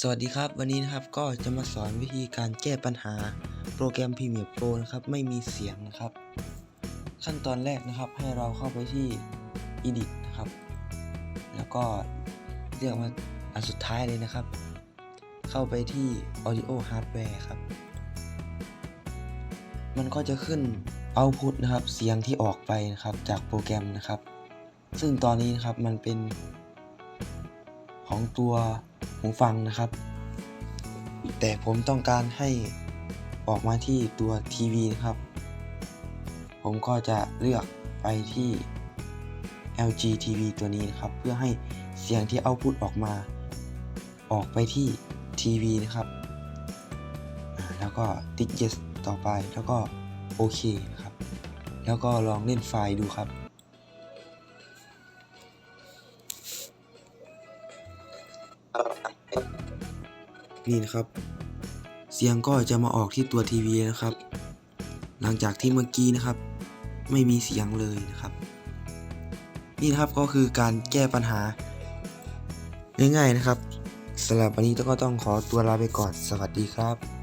สวัสดีครับ วันนี้นะครับก็จะมาสอนวิธีการแก้ปัญหาโปรแกรม Premiere Pro นะครับไม่มีเสียงนะครับ ขั้นตอนแรกนะครับให้เราเข้าไปที่ Edit นะครับ แล้วก็เลือกมาอันสุดท้ายเลยนะครับ เข้าไปที่ Audio Hardware ครับ มันก็จะขึ้น Output นะครับเสียงที่ออกไปนะครับจากโปรแกรมนะครับ ซึ่งตอนนี้นะครับมันเป็นของตัว หูฟังนะครับ แต่ผมต้องการให้ออกมาที่ตัวทีวีนะครับ ผมก็จะเลือกไปที่ LG TV ตัวนี้นะครับ เพื่อให้เสียงที่เอาพุตออกมา ออกไปที่ทีวีนะครับ แล้วก็ติ๊ก yes ต่อไปแล้วก็โอเคครับ แล้วก็ลองเล่นไฟล์ดูครับ นี่นะครับ เสียงก็จะมาออกที่ตัวทีวีนะครับ หลังจากที่เมื่อกี้นะครับ ไม่มีเสียงเลยนะครับ นี่นะครับก็คือการแก้ปัญหา ง่ายๆนะครับสำหรับวันนี้ก็ต้องขอตัวลาไปก่อนสวัสดีครับ